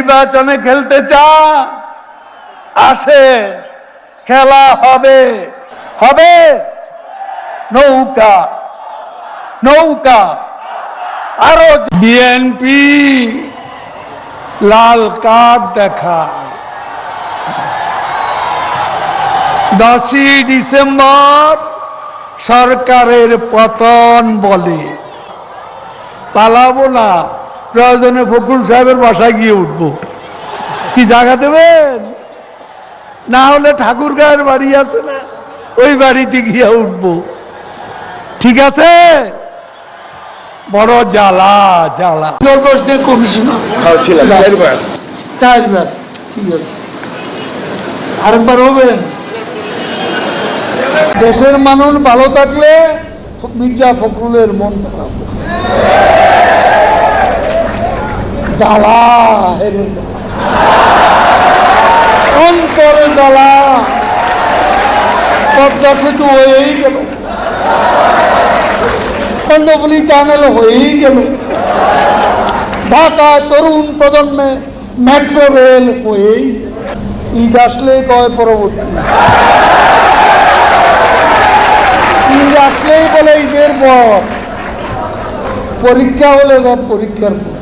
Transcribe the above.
নির্বাচনে খেলতে চা। আসে, খেলা হবে। হবে? নৌকা। নৌকা। আরও বিএনপি লাল কার্ড দেখা দশই ডিসেম্বর সরকারের পতন বলে। পালাবো না। প্রয়োজনে ফখরুল সাহেবের বাসায় গিয়ে উঠবো। কি জায়গা দেবেন? না হলে ঠাকুর গায়ের বাড়ি আছে না ওই বাড়িতে গিয়ে উঠবো। ঠিক আছে? বড় জ্বালা জ্বালা। প্রশ্নের কমিশনার। ছিলাম চারবার। চারবার। ঠিক আছে। আরেকবার হবে। দেশের মানুষ ভালো থাকলে মির্জা ফখরুলের মন খারাপ। জ্বালা, হেরে অন্তরে জ্বালা। পদ্মা সেতু হয়েই গেল। কন্ডবলি টানেল হয়েই গেল। ঢাকায় তরুণ প্রজন্মে মেট্রো রেল হয়েই। ঈদ আসলে কয় পরবর্তী? ঈদ আসলেই বলে ঈদের পর। পরীক্ষা হলে পরীক্ষার পর?